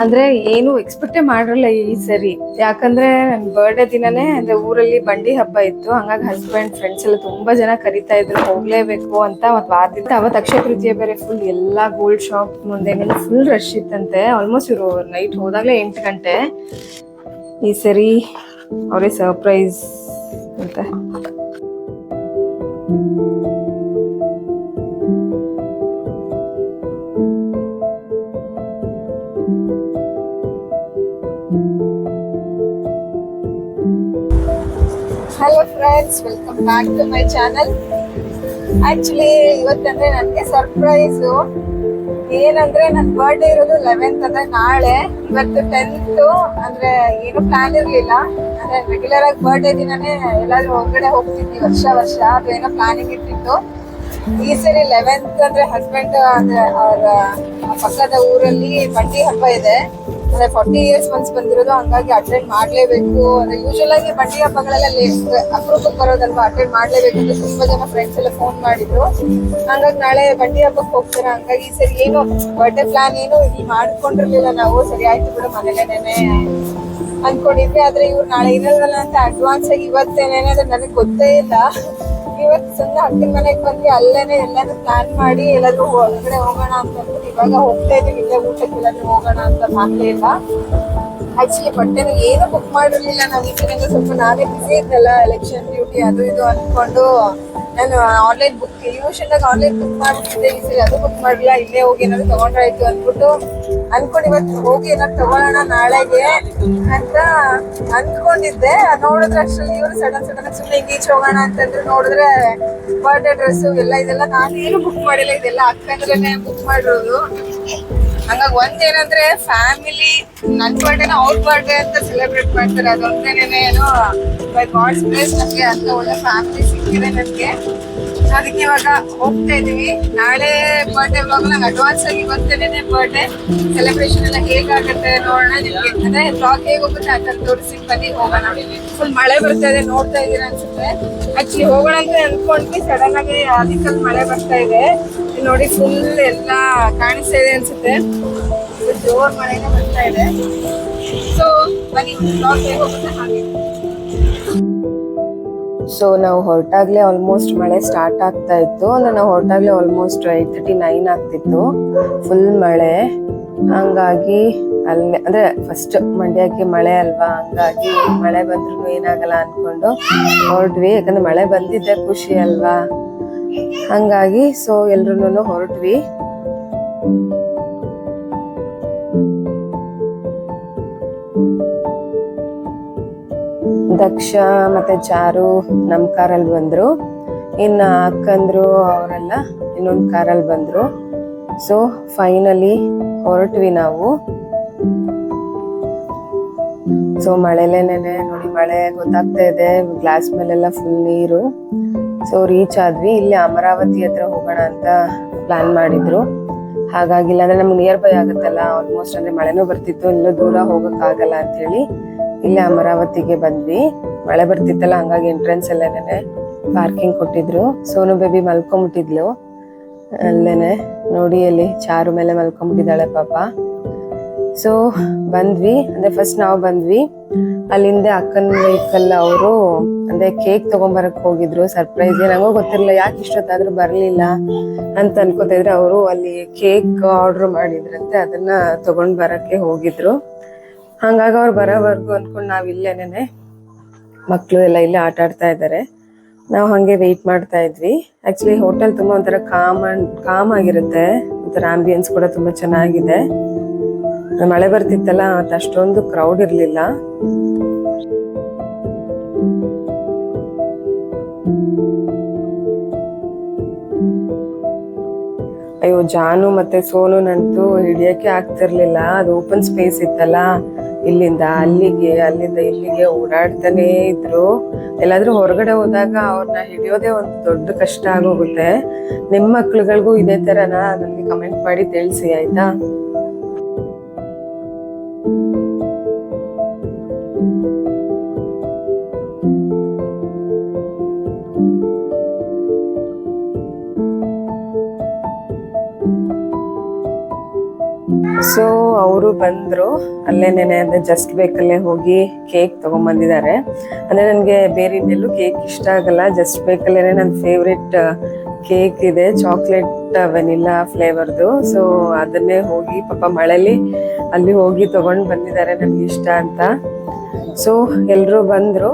ಅಂದ್ರೆ ಏನು ಎಕ್ಸ್ಪೆಕ್ಟೇ ಮಾಡಿರಲ್ಲ ಈ ಸರಿ. ಯಾಕಂದ್ರೆ ನನ್ ಬರ್ಡೇ ದಿನನೇ ಅಂದ್ರೆ ಊರಲ್ಲಿ ಬಂಡಿ ಹಬ್ಬ ಇತ್ತು. ಹಂಗಾಗಿ ಹಸ್ಬೆಂಡ್ ಫ್ರೆಂಡ್ಸ್ ಎಲ್ಲ ತುಂಬಾ ಜನ ಕರಿತಾ ಇದ್ರು. ಹೋಗ್ಲೇಬೇಕು ಅಂತ ಮತ್ ವಾರದಿಂದ. ಅವತ್ ಅಕ್ಷಯ ತೃತೀಯ ಬೇರೆ ಫುಲ್ ಎಲ್ಲಾ ಗೋಲ್ಡ್ ಶಾಪ್ ಮುಂದೆ ಫುಲ್ ರಶ್ ಇತ್ತಂತೆ. ಆಲ್ಮೋಸ್ಟ್ ಇವರು ನೈಟ್ ಹೋದಾಗ್ಲೇ ಎಂಟು ಗಂಟೆ. ಈ ಸರಿ ಅವರೇ ಸರ್ಪ್ರೈಸ್ ಅಂತ. Hello friends welcome back to my channel actually ಇವತ್ತಂದ್ರೆ ನನಗೆ ಸರ್ಪ್ರೈಸ್ ಏನಂದ್ರೆ ನನ್ನ ಬರ್ಡೇ ಇರೋದು ಲೆವೆಂತ್ ಅಂದ್ರೆ ನಾಳೆ. ಇವತ್ತು ಟೆಂತ್ ಅಂದ್ರೆ ಏನು ಪ್ಲಾನ್ ಇರ್ಲಿಲ್ಲ. ಅಂದ್ರೆ ರೆಗ್ಯುಲರ್ ಆಗಿ ಬರ್ಡೇ ದಿನನೇ ಎಲ್ಲಾದ್ರೂ ಹೊರಗಡೆ ಹೋಗ್ತಿದ್ವಿ ವರ್ಷ ವರ್ಷ. ಅದು ಏನೋ ಪ್ಲಾನಿಂಗ್ ಇಟ್ಟಿತ್ತು ಈ ಸರಿ ಲೆವೆಂತ್ ಅಂದ್ರೆ ಹಸ್ಬೆಂಡ್ ಅಂದ್ರೆ ಅವ್ರ ಪಕ್ಕದ ಊರಲ್ಲಿ ಬಂಡಿ ಹಬ್ಬ ಇದೆ. ಅಂದ್ರೆ ಫಾರ್ಟಿ ಇಯರ್ಸ್ ಒನ್ಸ್ ಬಂದಿರೋದು, ಹಂಗಾಗಿ ಅಟೆಂಡ್ ಮಾಡ್ಲೇಬೇಕು. ಅಂದ್ರೆ ಯೂಶುವಲ್ ಆಗಿ ಬಂಡಿ ಹಬ್ಬಗಳೆಲ್ಲ ಅಪ್ರೂಪಕ್ಕೆ ಬರೋದಲ್ವಾ ಅಟೆಂಡ್ ಮಾಡ್ಲೇಬೇಕು ಅಂತ ತುಂಬಾ ಜನ ಫ್ರೆಂಡ್ಸ್ ಎಲ್ಲ ಫೋನ್ ಮಾಡಿದ್ರು. ಹಂಗಾಗಿ ನಾಳೆ ಬಂಡಿ ಹಬ್ಬಕ್ಕೆ ಹೋಗ್ತಾರೆ. ಹಂಗಾಗಿ ಸರಿ ಏನು ಬರ್ಡೇ ಪ್ಲಾನ್ ಏನು ಇಲ್ಲಿ ಮಾಡ್ಕೊಂಡಿರ್ಲಿಲ್ಲ ನಾವು. ಸರಿ ಆಯ್ತು ಬಿಡು ಮನೇಲೇನೆ ಅನ್ಕೊಂಡಿದ್ವಿ. ಆದ್ರೆ ಇವ್ರು ನಾಳೆ ಇರಲ್ಲ ಅಂತ ಅಡ್ವಾನ್ಸ್ ಆಗಿ ಇವತ್ತೇನೇನೆ ನನಗೆ ಗೊತ್ತೇ ಇಲ್ಲ. ಇವತ್ತು ಸುಮ್ಮನೆ ಅಕ್ಕನ ಮನೆಗೆ ಬಂದ್ವಿ, ಅಲ್ಲೇನೆ ಎಲ್ಲಾನು ಪ್ಲಾನ್ ಮಾಡಿ ಎಲ್ಲಾದ್ರೂ ಹೊರಗಡೆ ಹೋಗೋಣ ಅಂತ ಅಂದ್ಬಿಟ್ಟು ಇವಾಗ ಹೋಗ್ತಾ ಇದೀವಿ ಇಲ್ಲೇ ಊಟಕ್ಕೆ ಎಲ್ಲಾದ್ರೂ ಹೋಗೋಣ ಅಂತ ಮಾಡ್ಲಿಲ್ಲ ಆಕ್ಚುಲಿ ಬಟ್ಟೆ ಏನು ಬುಕ್ ಮಾಡಿರ್ಲಿಲ್ಲ ನಾವು ಸ್ವಲ್ಪ ನಾವೇ ಬಿಸಿ ಇದ್ದಲ್ಲ ಎಲೆಕ್ಷನ್ ಡ್ಯೂಟಿ ಅದು ಇದು ಅನ್ಕೊಂಡು ನಾನು online book usual online book ಮಾಡ್ತಿದ್ದೆ ಈ ಸರಿ, ಅದು ಬುಕ್ ಮಾಡಿಲ್ಲ ಇಲ್ಲೇ ಹೋಗಿ ಏನಾದ್ರು ತಗೊಂಡ್ರಾಯ್ತು ಅಂದ್ಬಿಟ್ಟು ಅನ್ಕೊಂಡು ಇವತ್ತು ಹೋಗಿ ಏನಾದ್ರು ತಗೊಳ್ಳೋಣ ನಾಳೆಗೆ ಅಂತ ಅನ್ಕೊಂಡಿದ್ದೆ. ನೋಡಿದ್ರೆ ಅಷ್ಟರಲ್ಲಿ ಇವರು ಸಡನ್ ಸಡನ್ ಸುಮ್ಮನೆ ಈಚೆ ಹೋಗೋಣ ಅಂತಂದ್ರೆ ನೋಡಿದ್ರೆ ಬರ್ಡೇ ಡ್ರೆಸ್ ಎಲ್ಲ ಇದೆಲ್ಲ ನಾನು ಏನು ಬುಕ್ ಮಾಡಿಲ್ಲ. ಇದೆಲ್ಲ ಅಕ್ಕಂದ್ರೆ ಬುಕ್ ಮಾಡಿರೋದು. ಹಂಗಾಗಿ ಒಂದೇನಂದ್ರೆ ಫ್ಯಾಮಿಲಿ ನನ್ ಬರ್ಡೇನ ಅವ್ರ ಬರ್ಡೇ ಅಂತ ಸೆಲೆಬ್ರೇಟ್ ಮಾಡ್ತಾರೆ. ಅದೊಂದೇನೇ ಏನು ಬೈ ಗಾಡ್ಸ್ ಪ್ಲೇಸ್ ನಮ್ಗೆ ಅಂತ ಒಳ್ಳೆ ಫ್ಯಾಮಿಲಿ ಸಿಕ್ಕಿದೆ ನನ್ಗೆ. ಅದಕ್ಕೆ ಇವಾಗ ಹೋಗ್ತಾ ಇದೀವಿ. ನಾಳೆ ಬರ್ಡೇ ಇವಾಗ ನಂಗೆ ಅಡ್ವಾನ್ಸ್ ಆಗಿ ಇವತ್ತೇನೆ ಬರ್ಡೇ ಸೆಲೆಬ್ರೇಷನ್ ಎಲ್ಲ ಹೇಗಾಗುತ್ತೆ ನೋಡೋಣ ನಿಮ್ಗೆ. ಅಂದ್ರೆ ಬ್ಲಾಗ್ ಹೇಗೆ ಹೋಗುತ್ತೆ ಅಂತ ತೋರಿಸಿ ಬನ್ನಿ, ಹೋಗೋಣ. ಫುಲ್ ಮಳೆ ಬರ್ತಾ ಇದೆ, ನೋಡ್ತಾ ಇದೀರ ಅನ್ಸುತ್ತೆ. ಆಕ್ಚುಲಿ ಹೋಗೋಣ ಅಂತ ಅನ್ಕೊಂಡ್ವಿ ಸಡನ್ ಆಗಿ ಅದಕ್ಕಲ್ಲಿ ಮಳೆ ಬರ್ತಾ ಇದೆ. ನೋಡಿ ಫುಲ್ ಎಲ್ಲ ಕಾಣಿಸ್ತಾ ಇದೆ ಅನ್ಸುತ್ತೆ. ಜೋರ್ ಮಳೆನೇ ಬರ್ತಾ ಇದೆ. ಸೊ ಬನ್ನಿ ಸೊ ನಾವು ಹೊರಟಾಗ್ಲೇ ಆಲ್ಮೋಸ್ಟ್ ಮಳೆ ಸ್ಟಾರ್ಟ್ ಆಗ್ತಾ ಇತ್ತು. ಅಂದ್ರೆ ನಾವು ಹೊರಟಾಗ್ಲೇ ಆಲ್ಮೋಸ್ಟ್ ಏಟ್ ತರ್ಟಿ ನೈನ್ ಆಗ್ತಿತ್ತು. ಫುಲ್ ಮಳೆ. ಹಂಗಾಗಿ ಅಲ್ಲಿ, ಅಂದ್ರೆ ಫಸ್ಟ್ ಮಂಡ್ಯಕ್ಕೆ ಮಳೆ ಅಲ್ವಾ? ಹಂಗಾಗಿ ಮಳೆ ಬಂದ್ರು ಏನಾಗಲ್ಲ ಅನ್ಕೊಂಡು ಹೊರಟ್ವಿ ಯಾಕಂದ್ರೆ ಮಳೆ ಬಂದಿದ್ದೆ ಖುಷಿ ಅಲ್ವಾ? ಹಂಗಾಗಿ ಸೊ ಎಲ್ರೂ ಹೊರಟ್ವಿ. ದಕ್ಷ ಮತ್ತೆ ಚಾರು ನಮ್ ಕಾರಲ್ಲಿ ಬಂದ್ರು. ಇನ್ನ ಅಕ್ಕಂದ್ರು, ಅವರೆಲ್ಲ ಇನ್ನೊಂದು ಕಾರಲ್ಲಿ ಬಂದ್ರು. ಸೊ ಫೈನಲಿ ಹೊರಟ್ವಿ ನಾವು. ಸೊ ಮಳೆಲೇನೆ ನೋಡಿ ಮಳೆ ಗೊತ್ತಾಗ್ತಾ ಇದೆ. ಗ್ಲಾಸ್ ಮೇಲೆಲ್ಲ ಫುಲ್ ನೀರು. ಸೊ ರೀಚ್ ಆದ್ವಿ. ಇಲ್ಲಿ ಅಮರಾವತಿ ಹತ್ರ ಹೋಗೋಣ ಅಂತ ಪ್ಲಾನ್ ಮಾಡಿದ್ರು. ಹಾಗಾಗಿ, ಇಲ್ಲಾಂದ್ರೆ ನಮ್ಗೆ ನಿಯರ್ ಬೈ ಆಗುತ್ತಲ್ಲ. ಆಲ್ಮೋಸ್ಟ್ ಅಂದ್ರೆ ಮಳೆನೂ ಬರ್ತಿತ್ತು. ಎಲ್ಲೂ ದೂರ ಹೋಗಕ್ ಆಗಲ್ಲ ಅಂತ ಹೇಳಿ ಇಲ್ಲೇ ಅಮರಾವತಿಗೆ ಬಂದ್ವಿ. ಮಳೆ ಬರ್ತಿತ್ತಲ್ಲ, ಹಂಗಾಗಿ ಎಂಟ್ರೆನ್ಸ್ ಅಲ್ಲೇನೆ ಪಾರ್ಕಿಂಗ್ ಕೊಟ್ಟಿದ್ರು. ಸೋನು ಬೇಬಿ ಮಲ್ಕೊಂಬಿಟ್ಟಿದ್ಲು ಅಲ್ಲೇನೆ ನೋಡಿ ಅಲ್ಲಿ ಚಾರು ಮೇಲೆ ಮಲ್ಕೊಂಬಿಟ್ಟಿದ್ದಾಳೆ ಪಾಪ. ಸೊ ಬಂದ್ವಿ. ಅಂದ್ರೆ ಫಸ್ಟ್ ನಾವು ಬಂದ್ವಿ. ಅಲ್ಲಿಂದ ಅಕ್ಕನ ವೆಹಿಕಲ್ ಅವರು, ಅಂದ್ರೆ ಕೇಕ್ ತಗೊಂಬರಕ್ ಹೋಗಿದ್ರು. ಸರ್ಪ್ರೈಸ್ ನಂಗೂ ಗೊತ್ತಿರಲಿಲ್ಲ. ಯಾಕೆ ಇಷ್ಟೊತ್ತಾದ್ರೂ ಬರಲಿಲ್ಲ ಅಂತ ಅನ್ಕೋತಾ ಇದ್ರೆ ಅವರು ಅಲ್ಲಿ ಕೇಕ್ ಆರ್ಡರ್ ಮಾಡಿದ್ರಂತೆ. ಅದನ್ನ ತಗೊಂಡ್ ಬರಕ್ಕೆ ಹೋಗಿದ್ರು. ಹಂಗಾಗಿ ಅವ್ರು ಬರೋವರೆಗೂ ಅನ್ಕೊಂಡು ನಾವ್ ಇಲ್ಲೇನೆ ಮಕ್ಕಳು ಎಲ್ಲ ಇಲ್ಲೇ ಆಟ ಆಡ್ತಾ ಇದ್ದಾರೆ ನಾವು ಹಂಗೆ ವೆಯ್ಟ್ ಮಾಡ್ತಾ ಇದ್ವಿ. ಆಕ್ಚುಲಿ ಹೋಟೆಲ್ ತುಂಬಾ ಒಂಥರ ಕಾಮ್ ಕಾಮ್ ಆಗಿರುತ್ತೆ. ಒಂಥರ ಆಂಬಿಯನ್ಸ್ ಕೂಡ ತುಂಬಾ ಚೆನ್ನಾಗಿದೆ. ಮಳೆ ಬರ್ತಿತ್ತಲ್ಲ ಅದಷ್ಟೊಂದು ಅಷ್ಟೊಂದು ಕ್ರೌಡ್ ಇರ್ಲಿಲ್ಲ. ಅಯ್ಯೋ, ಜಾನು ಮತ್ತೆ ಸೋನು ನಂತು ಹಿಡಿಯಕ್ಕೆ ಆಗ್ತಿರ್ಲಿಲ್ಲ. ಅದು ಓಪನ್ ಸ್ಪೇಸ್ ಇತ್ತಲ್ಲ, ಇಲ್ಲಿಂದ ಅಲ್ಲಿಗೆ, ಅಲ್ಲಿಂದ ಇಲ್ಲಿಗೆ ಓಡಾಡ್ತಾನೆ ಇದ್ರು. ಎಲ್ಲಾದ್ರೂ ಹೊರಗಡೆ ಹೋದಾಗ ಅವ್ರನ್ನ ಹಿಡಿಯೋದೇ ಒಂದು ದೊಡ್ಡ ಕಷ್ಟ ಆಗೋಗುತ್ತೆ. ನಿಮ್ಮ ಮಕ್ಳುಗಳಿಗೂ ಇದೇ ತರನ? ನನಗೆ ಕಮೆಂಟ್ ಮಾಡಿ ತಿಳಿಸಿ, ಆಯ್ತಾ? ಅವರು ಬಂದ್ರು. ಅಲ್ಲೇ ನೆನೆ ಅಂದ್ರೆ ಜಸ್ಟ್ ಬೇಕಲ್ಲೇ ಹೋಗಿ ಕೇಕ್ ತಗೊಂಡ್ಬಂದಿದ್ದಾರೆ ಅಂದ್ರೆ ನನಗೆ ಬೇರೆ ಇನ್ನೆಲ್ಲೂ ಕೇಕ್ ಇಷ್ಟ ಆಗಲ್ಲ. ಜಸ್ಟ್ ಬೇಕಲ್ಲೇ ನನ್ನ ಫೇವ್ರೆಟ್ ಕೇಕ್ ಇದೆ. ಚಾಕ್ಲೇಟ್ ವೆನಿಲ್ಲಾ ಫ್ಲೇವರ್ದು. ಸೊ ಅದನ್ನೇ ಹೋಗಿ ಪಾಪ ಮಳೆಲಿ ಅಲ್ಲಿ ಹೋಗಿ ತಗೊಂಡು ಬಂದಿದ್ದಾರೆ ನನಗೆ ಇಷ್ಟ ಅಂತ. ಸೊ ಎಲ್ಲರೂ ಬಂದರು.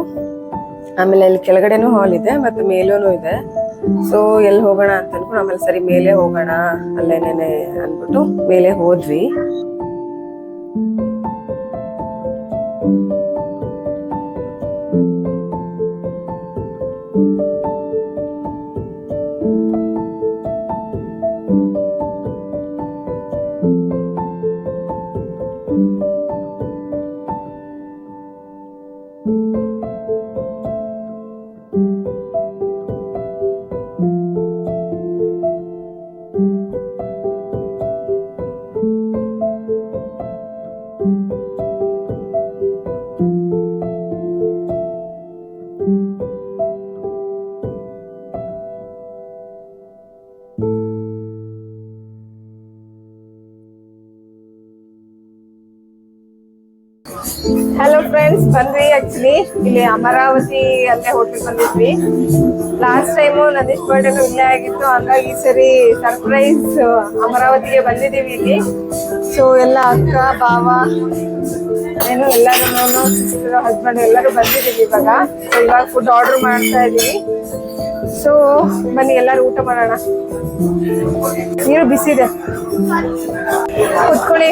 ಆಮೇಲೆ ಅಲ್ಲಿ ಕೆಳಗಡೆನೂ ಹಾಲ್ ಇದೆ, ಮತ್ತು ಮೇಲೂ ಇದೆ. ಸೊ ಎಲ್ಲಿ ಹೋಗೋಣ ಅಂತ ಅನ್ಕೊಂಡು ಆಮೇಲೆ ಸರಿ, ಮೇಲೆ ಹೋಗೋಣ ಅಲ್ಲೇನೇನೆ ಅಂದ್ಬಿಟ್ಟು ಮೇಲೆ ಹೋದ್ವಿ. ಬಂದ್ವಿ ಆಕ್ಚುಲಿ ಇಲ್ಲಿ ಅಮರಾವತಿ ಅಲ್ಲೇ ಹೋಟೆಲ್ ಬಂದಿದ್ವಿ. ಲಾಸ್ಟ್ ಟೈಮು ನಂದೀಶ್ ಬರ್ಡೇನು ಇಲ್ಲೇ ಆಗಿತ್ತು. ಹಂಗಾಗಿ ಈ ಸರಿ ಸರ್ಪ್ರೈಸ್ ಅಮರಾವತಿಗೆ ಬಂದಿದ್ದೀವಿ ಇಲ್ಲಿ. ಸೊ ಎಲ್ಲ ಅಕ್ಕ ಬಾವ ಏನು ಎಲ್ಲರೂ ಸಿಸ್ಟರ್ ಹಸ್ಬೆಂಡ್ ಎಲ್ಲರೂ ಬಂದಿದ್ದೀವಿ ಇವಾಗ. ಸೊ ಇವಾಗ ಫುಡ್ ಆರ್ಡರ್ ಮಾಡ್ತಾ ಇದ್ದೀವಿ ಸೊ ಬನ್ನಿ ಎಲ್ಲರೂ ಊಟ ಮಾಡೋಣ. ನೀರು ಬಿಸಿದೆ. ಕುತ್ಕೊಳ್ಳಿ.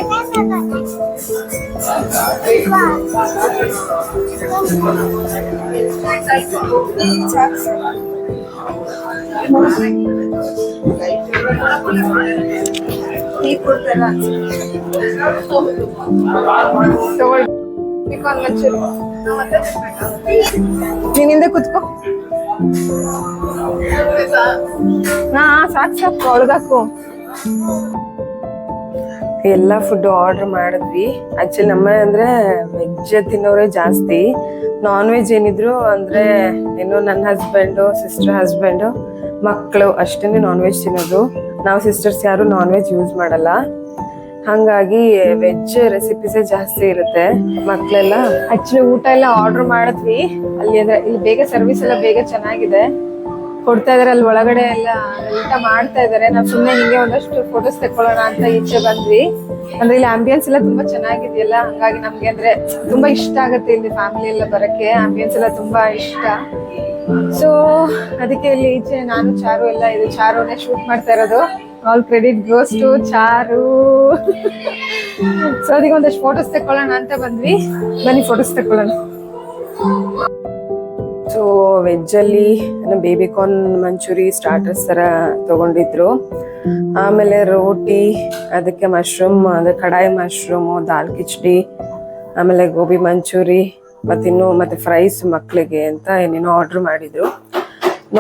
ಟೀ ಕೊಡ್ತಾರ ತಗೊಳ್ಳಿ ಚಿಕನ್ ಮಂಚೂರಿ ನೀನ್ ಹಿಂದೆ ಕುತ್ಕೋ ಹಾ ಸಾಕು ಸಾಕು ಒಳಗಾಕು ಎಲ್ಲ ಫುಡ್ ಆರ್ಡರ್ ಮಾಡಿದ್ವಿ. ಆಕ್ಚುಲಿ ನಮ್ಮ ಅಂದ್ರೆ ವೆಜ್ ತಿನ್ನೋರೇ ಜಾಸ್ತಿ. ನಾನ್ ವೆಜ್ ಏನಿದ್ರು ಅಂದ್ರೆ ಏನು ನನ್ನ ಹಸ್ಬೆಂಡು ಸಿಸ್ಟರ್ ಹಸ್ಬೆಂಡು ಮಕ್ಕಳು ಅಷ್ಟೇ ನಾನ್ ವೆಜ್ ತಿನ್ನೋದು. ನಾವು ಸಿಸ್ಟರ್ಸ್ ಯಾರು ನಾನ್ ವೆಜ್ ಯೂಸ್ ಮಾಡಲ್ಲ. ಹಂಗಾಗಿ ವೆಜ್ ರೆಸಿಪೀಸೇ ಜಾಸ್ತಿ ಇರುತ್ತೆ. ಮಕ್ಕಳೆಲ್ಲ ಆಕ್ಚುಲಿ ಊಟ ಎಲ್ಲ ಆರ್ಡರ್ ಮಾಡಿದ್ವಿ. ಅಲ್ಲಿ ಅಂದ್ರೆ ಇಲ್ಲಿ ಬೇಗ ಸರ್ವಿಸ್ ಎಲ್ಲ ಬೇಗ ಚೆನ್ನಾಗಿದೆ. ಕೊಡ್ತಾ ಇದಾರೆ, ಅಲ್ಲಿ ಒಳಗಡೆ ಎಲ್ಲ ಊಟ ಮಾಡ್ತಾ ಇದಾರೆ. ನಾವು ಸುಮ್ಮನೆ ಹಿಂಗೆ ಒಂದಷ್ಟು ಫೋಟೋಸ್ ತೆಕ್ಕೊಳ್ಳೋಣ ಅಂತ ಈಚೆ ಬಂದ್ವಿ. ಅಂದ್ರೆ ಇಲ್ಲಿ ಆಂಬಿಯನ್ಸ್ ಎಲ್ಲ ತುಂಬಾ ಚೆನ್ನಾಗಿದೆಯಲ್ಲ, ಹಂಗಾಗಿ ನಮ್ಗೆ ಅಂದ್ರೆ ತುಂಬಾ ಇಷ್ಟ ಆಗುತ್ತೆ ಇಲ್ಲಿ ಫ್ಯಾಮಿಲಿ ಎಲ್ಲ ಬರಕ್ಕೆ. ಆಂಬಿಯನ್ಸ್ ಎಲ್ಲ ತುಂಬಾ ಇಷ್ಟ. ಸೊ ಅದಕ್ಕೆ ಇಲ್ಲಿ ಈಚೆ ನಾನು, ಚಾರು ಎಲ್ಲ ಇದು ಚಾರುನೇ ಶೂಟ್ ಮಾಡ್ತಾ ಇರೋದು. All credit goes to Charu. So ಅದಕ್ಕೆ ಒಂದಷ್ಟು ಫೋಟೋಸ್ ತಕ್ಕೊಳ್ಳೋಣ ಅಂತ ಬಂದ್ವಿ. ಬನ್ನಿ ಫೋಟೋಸ್ ತೆಕ್ಕೊಳ್ಳೋಣ. ಸೊ ವೆಜ್ಜಲ್ಲಿ ಬೇಬಿ ಕಾರ್ನ್ ಮಂಚೂರಿ ಸ್ಟಾರ್ಟರ್ಸ್ ಥರ ತಗೊಂಡಿದ್ರು. ಆಮೇಲೆ ರೋಟಿ, ಅದಕ್ಕೆ ಮಶ್ರೂಮ್ ಅಂದರೆ ಕಡಾಯಿ ಮಶ್ರೂಮು ದಾಲ್ ಕಿಚಡಿ, ಆಮೇಲೆ ಗೋಬಿ ಮಂಚೂರಿ ಮತ್ತಿನ್ನು ಮತ್ತು ಫ್ರೈಸ್ ಮಕ್ಕಳಿಗೆ ಅಂತ ಏನೇನೋ ಆರ್ಡ್ರ್ ಮಾಡಿದ್ರು.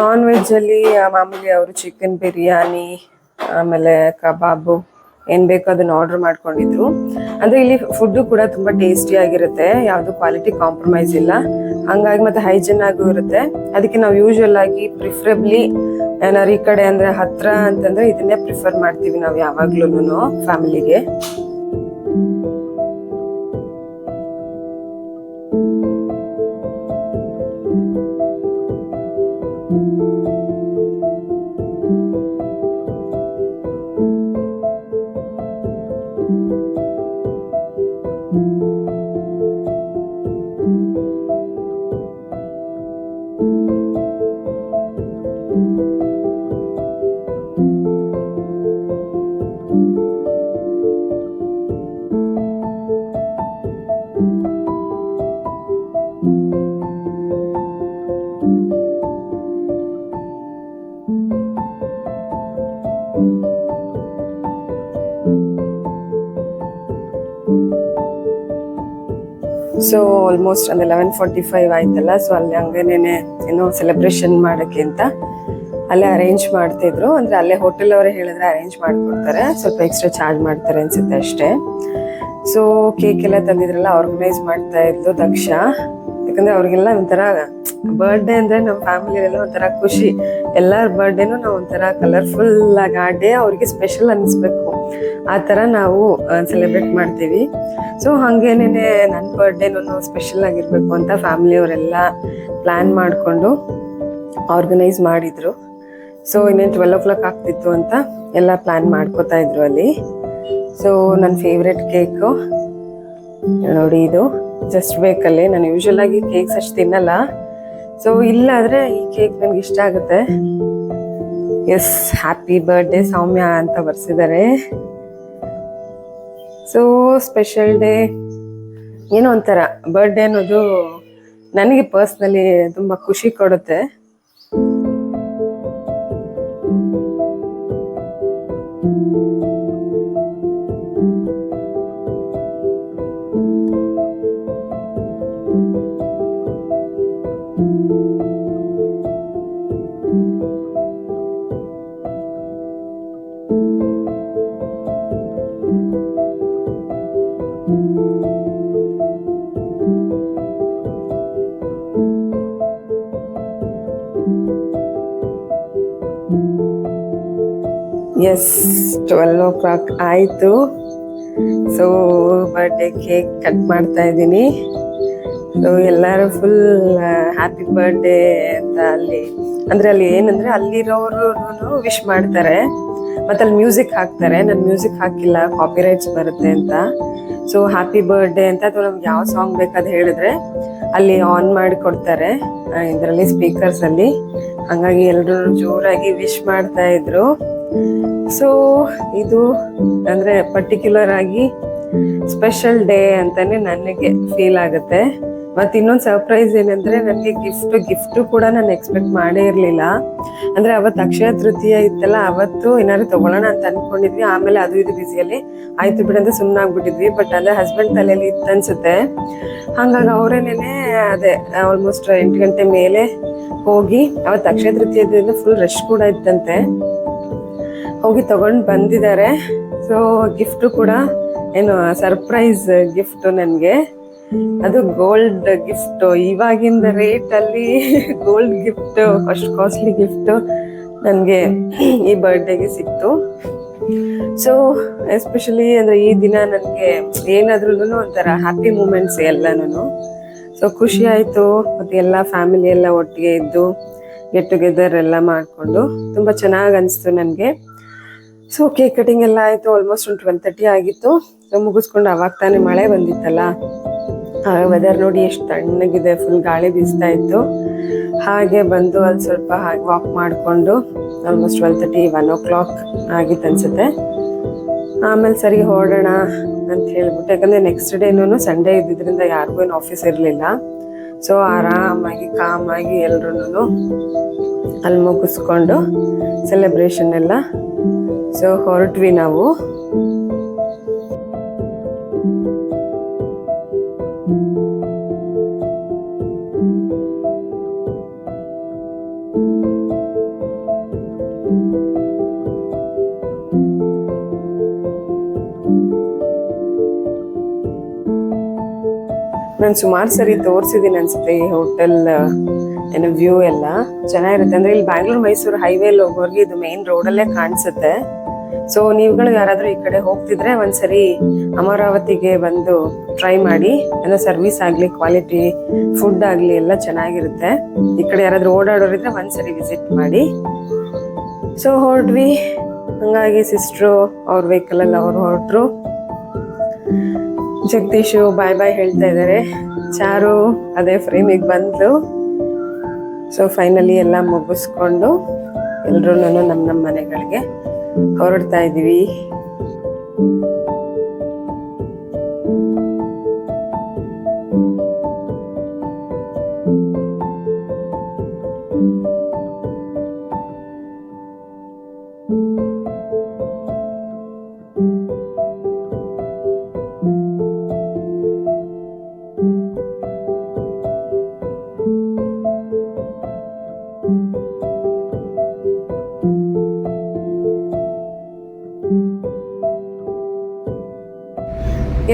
ನಾನ್ ವೆಜ್ಜಲ್ಲಿ ಮಾಮೂಲಿ ಅವರು ಚಿಕನ್ ಬಿರಿಯಾನಿ, ಆಮೇಲೆ ಕಬಾಬು, ಏನು ಬೇಕೋ ಅದನ್ನ ಆರ್ಡರ್ ಮಾಡ್ಕೊಂಡಿದ್ರು. ಅಂದ್ರೆ ಇಲ್ಲಿ ಫುಡ್ ಕೂಡ ತುಂಬಾ ಟೇಸ್ಟಿ ಆಗಿರುತ್ತೆ. ಯಾವ್ದು ಕ್ವಾಲಿಟಿ ಕಾಂಪ್ರಮೈಸ್ ಇಲ್ಲ. ಹಂಗಾಗಿ ಮತ್ತೆ ಹೈಜಿನ್ ಆಗು ಇರುತ್ತೆ. ಅದಕ್ಕೆ ನಾವು ಯೂಶುವಲ್ ಆಗಿ ಪ್ರಿಫರಬ್ಲಿ ಏನಾರು ಈ ಕಡೆ ಅಂದ್ರೆ ಹತ್ರ ಅಂತಂದ್ರೆ ಇದನ್ನೇ ಪ್ರಿಫರ್ ಮಾಡ್ತೀವಿ ನಾವು ಯಾವಾಗ್ಲೂ ಫ್ಯಾಮಿಲಿಗೆ ಸೊ ಆಲ್ಮೋಸ್ಟ್ ಒಂದು ಲೆವೆನ್ ಫಾರ್ಟಿ ಫೈವ್ ಆಯ್ತಲ್ಲ ಸೊ ಅಲ್ಲಿ ಹಂಗೇನೆ ಏನೋ ಸೆಲೆಬ್ರೇಷನ್ ಮಾಡೋಕ್ಕೆ ಅಂತ. ಅಲ್ಲೇ ಅರೇಂಜ್ ಮಾಡ್ತಿದ್ರು. ಅಂದ್ರೆ ಅಲ್ಲೇ ಹೋಟೆಲ್ ಅವರೇ ಹೇಳಿದ್ರೆ ಅರೇಂಜ್ ಮಾಡ್ಕೊಡ್ತಾರೆ. ಸ್ವಲ್ಪ ಎಕ್ಸ್ಟ್ರಾ ಚಾರ್ಜ್ ಮಾಡ್ತಾರೆ ಅನ್ಸುತ್ತೆ ಅಷ್ಟೇ. ಸೊ ಕೇಕ್ ಎಲ್ಲ ತಂದಿದ್ರಲ್ಲ ಆರ್ಗನೈಸ್ ಮಾಡ್ತಾ ಇದ್ಲು ದಕ್ಷ. ಯಾಕಂದ್ರೆ ಅವ್ರಿಗೆಲ್ಲ ಒಂಥರ ಬರ್ಡೇ ಅಂದ್ರೆ ನಮ್ಮ ಫ್ಯಾಮಿಲಿಯಲ್ಲ ಒಂಥರ ಖುಷಿ. ಎಲ್ಲರ ಬರ್ಡೇನು ನಾವು ಒಂಥರ ಕಲರ್ಫುಲ್ ಆಗಿ ಆ ಡೇ ಅವ್ರಿಗೆ ಸ್ಪೆಷಲ್ ಅನ್ನಿಸ್ಬೇಕು ಆ ಥರ ನಾವು ಸೆಲೆಬ್ರೇಟ್ ಮಾಡ್ತೀವಿ. ಸೊ ಹಾಗೇನೇ ನನ್ನ ಬರ್ಡೇನೂ ಸ್ಪೆಷಲ್ ಆಗಿರ್ಬೇಕು ಅಂತ ಫ್ಯಾಮಿಲಿಯವರೆಲ್ಲ ಪ್ಲ್ಯಾನ್ ಮಾಡಿಕೊಂಡು ಆರ್ಗನೈಸ್ ಮಾಡಿದ್ರು. ಸೊ ಇನ್ನೇನು ಟ್ವೆಲ್ ಓ ಕ್ಲಾಕ್ ಆಗ್ತಿತ್ತು ಅಂತ ಎಲ್ಲ ಪ್ಲ್ಯಾನ್ ಮಾಡ್ಕೋತಾ ಇದ್ರು ಅಲ್ಲಿ. ಸೊ ನನ್ನ ಫೇವ್ರೆಟ್ ಕೇಕು ನೋಡಿ ಇದು. ಜಸ್ಟ್ ಬೇಕಲ್ಲಿ. ನಾನು ಆಗಿ ಕೇಕ್ಸ್ ಅಷ್ಟು ತಿನ್ನಲ್ಲ. ಸೊ ಇಲ್ಲ ಆದರೆ ಈ ಕೇಕ್ ನನಗೆ ಇಷ್ಟ ಆಗುತ್ತೆ. ಎಸ್ ಹ್ಯಾಪಿ ಬರ್ಡೇ ಸೌಮ್ಯ ಅಂತ ಬರ್ಸಿದ್ದಾರೆ ಸೊ ಸ್ಪೆಷಲ್ ಡೇ ಏನೋ ಒಂಥರ. ಬರ್ಡೇ ಅನ್ನೋದು ನನಗೆ ಪರ್ಸ್ನಲಿ ತುಂಬ ಖುಷಿ ಕೊಡುತ್ತೆ. ಎಸ್ ಟ್ವೆಲ್ ಓ ಕ್ಲಾಕ್ ಆಯಿತು. ಸೊ ಬರ್ಡೇ ಕೇಕ್ ಕಟ್ ಮಾಡ್ತಾ ಇದ್ದೀನಿ. ಸೊ ಎಲ್ಲರೂ ಫುಲ್ ಹ್ಯಾಪಿ ಬರ್ಡೇ ಅಂತ ಅಲ್ಲಿ, ಅಂದರೆ ಅಲ್ಲಿ ಏನಂದರೆ ಅಲ್ಲಿರೋರು ವಿಶ್ ಮಾಡ್ತಾರೆ. ಮತ್ತು ಅಲ್ಲಿ ಮ್ಯೂಸಿಕ್ ಹಾಕ್ತಾರೆ. ನಾನು ಮ್ಯೂಸಿಕ್ ಹಾಕಿಲ್ಲ ಕಾಪಿರೈಟ್ಸ್ ಬರುತ್ತೆ ಅಂತ. ಸೊ ಹ್ಯಾಪಿ ಬರ್ಡೇ ಅಂತ ಅಥವಾ ನಮ್ಗೆ ಯಾವ ಸಾಂಗ್ ಬೇಕಾದ ಹೇಳಿದ್ರೆ ಅಲ್ಲಿ ಆನ್ ಮಾಡಿ ಕೊಡ್ತಾರೆ ಇದರಲ್ಲಿ ಸ್ಪೀಕರ್ಸಲ್ಲಿ ಹಂಗಾಗಿ ಎಲ್ಲರೂ ಜೋರಾಗಿ ವಿಶ್ ಮಾಡ್ತಾ ಇದ್ರು. ಸೊ ಇದು ಅಂದ್ರೆ ಪರ್ಟಿಕ್ಯುಲರ್ ಆಗಿ ಸ್ಪೆಷಲ್ ಡೇ ಅಂತಾನೆ ನನಗೆ ಫೀಲ್ ಆಗುತ್ತೆ. ಮತ್ತೆ ಇನ್ನೊಂದು ಸರ್ಪ್ರೈಸ್ ಏನಂದ್ರೆ ನನಗೆ ಗಿಫ್ಟ್ ಗಿಫ್ಟ್ ಕೂಡ ನಾನು ಎಕ್ಸ್ಪೆಕ್ಟ್ ಮಾಡೇ ಇರಲಿಲ್ಲ. ಅಂದ್ರೆ ಅವತ್ತು ಅಕ್ಷಯ ತೃತೀಯ ಇತ್ತಲ್ಲ, ಅವತ್ತು ಏನಾದ್ರು ತಗೊಳ್ಳೋಣ ಅಂತ ಅನ್ಕೊಂಡಿದ್ವಿ. ಆಮೇಲೆ ಅದು ಇದು ಬಿಸಿಯಲ್ಲಿ ಆಯ್ತು ಬಿಡಂತ ಸುಮ್ಮನೆ ಆಗ್ಬಿಟ್ಟಿದ್ವಿ. ಬಟ್ ಅಂದರೆ ಹಸ್ಬೆಂಡ್ ತಲೆಯಲ್ಲಿ ಇತ್ತು ಅನ್ಸುತ್ತೆ. ಹಂಗಾಗಿ ಅವರೇನೇ ಅದೇ ಆಲ್ಮೋಸ್ಟ್ ಎಂಟು ಗಂಟೆ ಮೇಲೆ ಹೋಗಿ ಅವತ್ತು ಅಕ್ಷಯ ತೃತೀಯದಿಂದ ಫುಲ್ ರಶ್ ಕೂಡ ಇತ್ತಂತೆ. ಹೋಗಿ ತಗೊಂಡು ಬಂದಿದ್ದಾರೆ. ಸೊ ಗಿಫ್ಟು ಕೂಡ ಏನು ಸರ್ಪ್ರೈಸ್ ಗಿಫ್ಟ್ ನನಗೆ ಅದು ಗೋಲ್ಡ್ ಗಿಫ್ಟ್ ಇವಾಗಿಂದ ರೇಟ್ ಅಲ್ಲಿ gold gift first costly gift ನನಗೆ ಈ ಬರ್ಡೇಗೆ ಸಿಕ್ತು. ಸೊ ಎಸ್ಪೆಷಲಿ ಅಂದ್ರೆ ಈ ದಿನ ನನಗೆ ಏನಾದ್ರೂ ಒಂಥರ ಹ್ಯಾಪಿ ಮೂಮೆಂಟ್ಸ್ ಎಲ್ಲನೂ ಸೊ ಖುಷಿ ಆಯಿತು. ಮತ್ತೆ ಎಲ್ಲ ಫ್ಯಾಮಿಲಿ ಎಲ್ಲ ಒಟ್ಟಿಗೆ ಇದ್ದು ಗೆಟ್ ಟುಗೆದರ್ ಎಲ್ಲ ಮಾಡಿಕೊಂಡು ತುಂಬ ಚೆನ್ನಾಗಿ ಅನಿಸ್ತು ನನಗೆ. ಸೊ ಕೇಕ್ ಕಟಿಂಗ್ ಎಲ್ಲ ಆಯಿತು. ಆಲ್ಮೋಸ್ಟ್ ಒಂದು ಟ್ವೆಲ್ ತರ್ಟಿ ಆಗಿತ್ತು. ಸೊ ಮುಗಿಸ್ಕೊಂಡು ಅವಾಗ ತಾನೇ ಮಳೆ ಬಂದಿತ್ತಲ್ಲ. ವೆದರ್ ನೋಡಿ ಎಷ್ಟು ತಣ್ಣಗಿದೆ ಫುಲ್ ಗಾಳಿ ಬೀಸ್ತಾ ಇತ್ತು. ಹಾಗೆ ಬಂದು ಅಲ್ಲಿ ಸ್ವಲ್ಪ ಹಾಗೆ ವಾಕ್ ಮಾಡಿಕೊಂಡು almost twelve thirty one o'clock ಆಗಿತ್ತು ಅನ್ಸುತ್ತೆ. ಆಮೇಲೆ ಸರಿ ಹೊರಡೋಣ ಅಂತ ಹೇಳ್ಬಿಟ್ಟು, ಯಾಕಂದರೆ ನೆಕ್ಸ್ಟ್ ಡೇನೂ ಸಂಡೇ ಇದ್ದಿದ್ರಿಂದ ಯಾರಿಗೂ ಏನು ಆಫೀಸ್ ಇರಲಿಲ್ಲ. ಸೊ ಆರಾಮಾಗಿ ಕಾಮಾಗಿ ಎಲ್ರೂ ಅಲ್ಲಿ ಮುಗಿಸ್ಕೊಂಡು ಸೆಲೆಬ್ರೇಷನ್ ಎಲ್ಲ. ಸೊ ಹೊರಟ್ವಿ ನಾವು. ನಾನು ಸುಮಾರು ಸರಿ ತೋರಿಸಿದ್ದೀನಿ ಅನ್ಸುತ್ತೆ ಈ ಹೋಟೆಲ್ ಏನೋ ವ್ಯೂ ಎಲ್ಲ. ಚೆನ್ನಾಗಿರುತ್ತೆ. ಅಂದ್ರೆ ಇಲ್ಲಿ ಬ್ಯಾಂಗ್ಳೂರ್ ಮೈಸೂರು ಹೈವೇಲಿ ಹೋಗೋರಿಗೆ ಇದು ಮೇನ್ ರೋಡಲ್ಲೇ ಕಾಣಿಸುತ್ತೆ. ಸೊ ನೀವುಗಳು ಯಾರಾದರೂ ಈ ಕಡೆ ಹೋಗ್ತಿದ್ರೆ ಒಂದ್ಸರಿ ಅಮರಾವತಿಗೆ ಬಂದು ಟ್ರೈ ಮಾಡಿ. ಏನೋ ಸರ್ವಿಸ್ ಆಗಲಿ ಕ್ವಾಲಿಟಿ ಫುಡ್ ಆಗಲಿ ಎಲ್ಲ ಚೆನ್ನಾಗಿರುತ್ತೆ. ಈ ಕಡೆ ಯಾರಾದ್ರೂ ಓಡಾಡೋರಿದ್ರೆ ಒಂದ್ಸರಿ ವಿಸಿಟ್ ಮಾಡಿ. ಸೊ ಹೊರಡ್ವಿ ಹಂಗಾಗಿ ಸಿಸ್ಟ್ರು ಅವ್ರ ವೆಹಿಕಲ್ ಎಲ್ಲ ಅವ್ರು ಹೊರಟ್ರು. ಜಗದೀಶು ಬಾಯ್ ಬಾಯ್ ಹೇಳ್ತಾ ಇದ್ದಾರೆ ಚಾರು ಅದೇ ಫ್ರೇಮಿಗೆ ಬಂದ್ಲು ಸೊ ಫೈನಲಿ ಎಲ್ಲ ಮುಗಿಸ್ಕೊಂಡು ಎಲ್ಲರೂ ನಮ್ಮ ನಮ್ಮ ಮನೆಗಳಿಗೆ ಹೊರಡ್ತಾ ಇದ್ದೀವಿ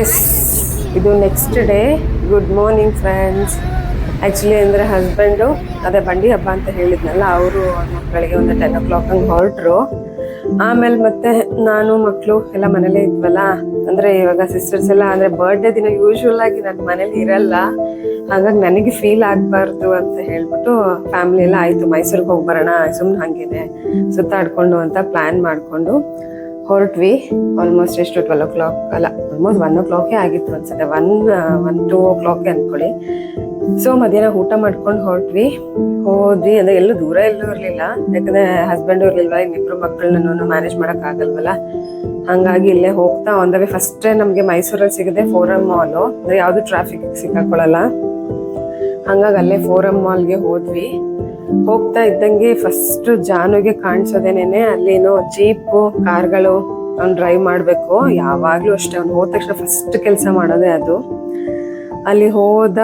ಎಸ್ ಇದು next day good morning friends actually ಅಂದರೆ ಹಸ್ಬೆಂಡು ಅದೇ ಬಂಡಿ ಹಬ್ಬ ಅಂತ ಹೇಳಿದ್ನಲ್ಲ, ಅವರು ಮಕ್ಕಳಿಗೆ ಒಂದು ಟೆನ್ ಓ ಕ್ಲಾಕ್ ಹಂಗೆ ಹೊರಟರು. ಆಮೇಲೆ ಮತ್ತೆ ನಾನು ಮಕ್ಕಳು ಎಲ್ಲ ಮನೇಲೇ ಇದ್ವಲ್ಲ, ಅಂದರೆ ಇವಾಗ ಸಿಸ್ಟರ್ಸ್ ಎಲ್ಲ, ಅಂದರೆ ಬರ್ಡೇ ದಿನ ಯೂಶ್ವಲ್ ಆಗಿ ನನ್ನ ಮನೇಲಿ ಇರಲ್ಲ. ಹಾಗಾಗಿ ನನಗೆ ಫೀಲ್ ಆಗಬಾರ್ದು ಅಂತ ಹೇಳ್ಬಿಟ್ಟು ಫ್ಯಾಮಿಲಿ ಎಲ್ಲ, ಆಯಿತು ಮೈಸೂರಿಗೆ ಹೋಗಿ ಬರೋಣ ಸುಮ್ಮನೆ ಹಾಗೇನೆ ಸುತ್ತಾಡ್ಕೊಂಡು ಅಂತ ಪ್ಲ್ಯಾನ್ ಮಾಡಿಕೊಂಡು ಹೊರಟ್ವಿ ಆಲ್ಮೋಸ್ಟ್ ಎಷ್ಟು ಟ್ವೆಲ್ ಓ ಕ್ಲಾಕ್ ಅಲ್ಲ ಆಲ್ಮೋಸ್ಟ್ ಒನ್ ಓ ಕ್ಲಾಕೇ ಆಗಿತ್ತು ಅನ್ಸುತ್ತೆ. One one two o'clock ಅಂದ್ಕೊಳ್ಳಿ ಸೊ ಮಧ್ಯಾಹ್ನ ಊಟ ಮಾಡ್ಕೊಂಡು ಹೊರಟ್ವಿ. ಹೋದ್ವಿ, ಅಂದ್ರೆ ಎಲ್ಲೂ ದೂರ ಎಲ್ಲೂ ಇರಲಿಲ್ಲ. ಯಾಕಂದ್ರೆ ಹಸ್ಬೆಂಡ್ ಇರ್ಲಿಲ್ವಾ ಇನ್ನಿಬ್ರು ಮಕ್ಕಳನ್ನ ಮ್ಯಾನೇಜ್ ಮಾಡಕ್ ಆಗಲ್ವಲ್ಲ. ಹಂಗಾಗಿ ಇಲ್ಲೇ ಹೋಗ್ತಾ ಆನ್ ದ ವೇ ಫಸ್ಟ್ ನಮಗೆ ಮೈಸೂರಲ್ಲಿ ಸಿಗದೆ ಫೋರಮ್ ಮಾಲು ಅಂದ್ರೆ ಯಾವ್ದು ಟ್ರಾಫಿಕ್ ಸಿಕ್ಕಾಕೊಳ್ಳಲ್ಲ. ಹಂಗಾಗಿ ಅಲ್ಲೇ ಫೋರಮ್ ಮಾಲ್ಗೆ ಹೋದ್ವಿ. ಹೋಗ್ತಾ ಇದ್ದಂಗೆ ಫಸ್ಟ್ ಜಾನುಗೆ ಕಾಣಿಸೋದೇನೇನೆ, ಅಲ್ಲೇನೋ ಜೀಪು ಕಾರ್ಗಳು ಅವ್ನು ಡ್ರೈವ್ ಮಾಡಬೇಕು, ಯಾವಾಗಲೂ ಅಷ್ಟೇ. ಅವ್ನು ಹೋದ ತಕ್ಷಣ ಫಸ್ಟ್ ಕೆಲಸ ಮಾಡೋದೇ ಅದು. ಅಲ್ಲಿ ಹೋದ,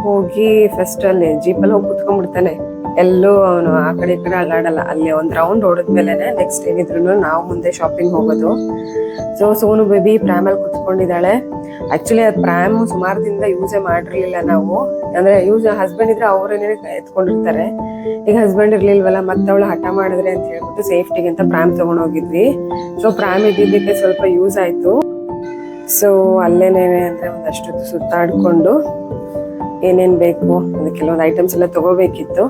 ಹೋಗಿ ಫಸ್ಟ್ ಅಲ್ಲಿ ಜೀಪಲ್ಲಿ ಹೋಗಿ ಕುತ್ಕೊಂಡ್ಬಿಡ್ತಾನೆ. ಎಲ್ಲೂ ಅವನು ಆ ಕಡೆ ಈ ಕಡೆ ಅಲ್ಲಾಡಲ್ಲ. ಅಲ್ಲಿ ಒಂದು ರೌಂಡ್ ಹೊಡೆದ್ಮೇಲೆ ನೆಕ್ಸ್ಟ್ ಏನಿದ್ರು ನಾವು ಮುಂದೆ ಶಾಪಿಂಗ್ ಹೋಗೋದು. ಸೊ ಸೋನು ಬೇಬಿ ಪ್ರ್ಯಾಮಲ್ಲಿ ಕುತ್ಕೊಂಡಿದ್ದಾಳೆ. ಆಕ್ಚುಲಿ ಅದು ಪ್ರ್ಯಾಮ್ ಸುಮಾರು ದಿನದ ಯೂಸೇ ಮಾಡಿರ್ಲಿಲ್ಲ ನಾವು. ಅಂದ್ರೆ ಯೂಸ್ ಹಸ್ಬೆಂಡ್ ಇದ್ರೆ ಅವರೇನೇ ಎತ್ಕೊಂಡಿರ್ತಾರೆ. ಈಗ ಹಸ್ಬೆಂಡ್ ಇರ್ಲಿಲ್ವಲ್ಲ ಅವಳು ಹಠ ಮಾಡಿದ್ರೆ ಅಂತ ಹೇಳ್ಬಿಟ್ಟು ಸೇಫ್ಟಿಗೆ ಅಂತ ಪ್ರ್ಯಾಮ್ ತಗೊಂಡೋಗಿದ್ವಿ ಸೊ ಪ್ರಾಮ್ ಇದ್ದಿದ್ದಕ್ಕೆ ಸ್ವಲ್ಪ ಯೂಸ್ ಆಯ್ತು. ಸೊ ಅಲ್ಲೇನೇ ಅಂದ್ರೆ ಒಂದಷ್ಟು ಸುತ್ತಾಡಿಕೊಂಡು ಏನೇನ್ ಬೇಕು ಅದು ಕೆಲವೊಂದು ಐಟಮ್ಸ್ ಎಲ್ಲ ತಗೋಬೇಕಿತ್ತು.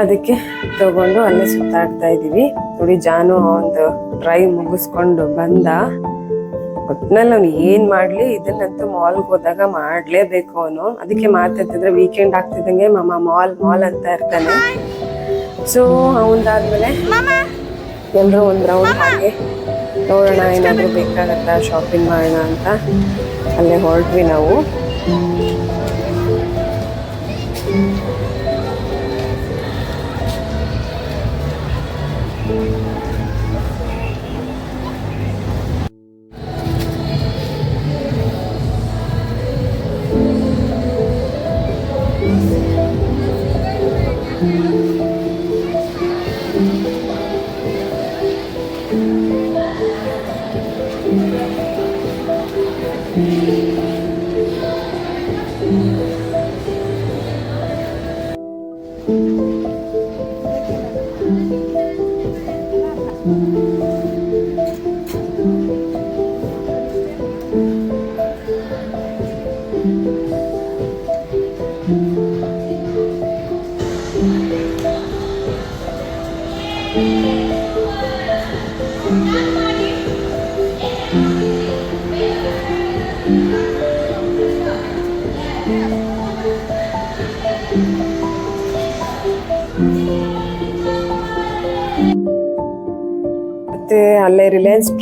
ಅದಕ್ಕೆ ತಗೊಂಡು ಅಲ್ಲೇ ಸುತ್ತಾಡ್ತಾ ಇದೀವಿ ನೋಡಿ, ಜಾನು ಒಂದು ಡ್ರೈವ್ ಮುಗಿಸ್ಕೊಂಡು ಬಂದ. ಒಟ್ನಲ್ಲಿ ಅವ್ನು ಏನ್ ಮಾಡ್ಲಿ ಇದನ್ನಂತೂ ಮಾಲ್ಗೆ ಹೋದಾಗ ಮಾಡ್ಲೇಬೇಕು ಅವನು. ಅದಕ್ಕೆ ಮಾತಾಡ್ತಿದ್ರೆ ವೀಕೆಂಡ್ ಆಗ್ತಿದ್ದಂಗೆ ಮಾಮ ಮಾಲ್ ಮಾಲ್ ಅಂತ ಇರ್ತಾನೆ. ಸೊ ಅವನದಾದ್ಮೇಲೆ ಎಲ್ಲರೂ ಒಂದು ರೌಂಡ್ ಹಾಗೆ ನೋಡೋಣ ಏನಾದರೂ ಬೇಕಾಗತ್ತಾ ಶಾಪಿಂಗ್ ಮಾಡೋಣ ಅಂತ ಅಲ್ಲೇ ಹೊರಟ್ವಿ ನಾವು.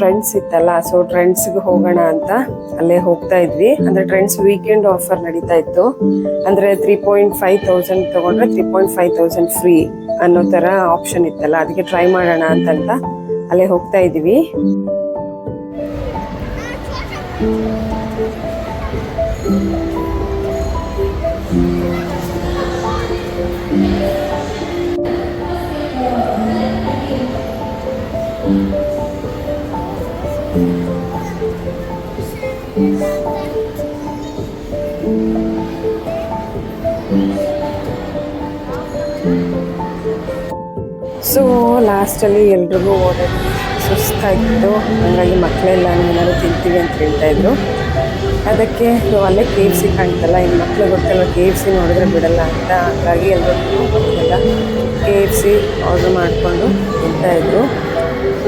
ಟ್ರೆಂಡ್ಸ್ ಇತ್ತಲ್ಲ ಸೊ ಟ್ರೆಂಡ್ಸ್ಗೆ ಹೋಗೋಣ ಅಂತ ಅಲ್ಲೇ ಹೋಗ್ತಾ ಇದ್ವಿ. ಅಂದ್ರೆ ಟ್ರೆಂಡ್ಸ್ ವೀಕೆಂಡ್ ಆಫರ್ ನಡೀತಾ ಇತ್ತು. ಅಂದ್ರೆ ತ್ರೀ ಪಾಯಿಂಟ್ ಫೈವ್ ತೌಸಂಡ್ ತಗೊಂಡ್ರೆ three point five thousand free ಅನ್ನೋ ತರ ಆಪ್ಷನ್ ಇತ್ತಲ್ಲ, ಅದಕ್ಕೆ ಟ್ರೈ ಮಾಡೋಣ ಅಂತಂತ ಅಲ್ಲೇ ಹೋಗ್ತಾ ಇದೀವಿ. ಸೊ ಲಾಸ್ಟಲ್ಲಿ ಎಲ್ರಿಗೂ ಓಡಾಡಿ ಸುಸ್ತಾಗಿತ್ತು ಹಾಗಾಗಿ ಮಕ್ಕಳೆಲ್ಲ ಏನಾದ್ರು ತಿಂತೀವಿ ಅಂತ ಹೇಳ್ತಾ ಇದ್ರು. ಅದಕ್ಕೆ ನಾವು ಅಲ್ಲೇ ಕೆ ಎಫ್ ಸಿ ಕಾಣ್ತಲ್ಲ ಇನ್ನು ಮಕ್ಳು ಗೊತ್ತಲ್ಲ ಕೆ ಎಫ್ ಸಿ ನೋಡಿದ್ರೆ ಬಿಡಲ್ಲ ಅಂತ. ಹಾಗಾಗಿ ಎಲ್ಲರೂ ಎಲ್ಲ ಕೆ ಎಫ್ ಸಿ ಆರ್ಡ್ರ್ ಮಾಡಿಕೊಂಡು ತಿಂತಾಯಿದ್ರು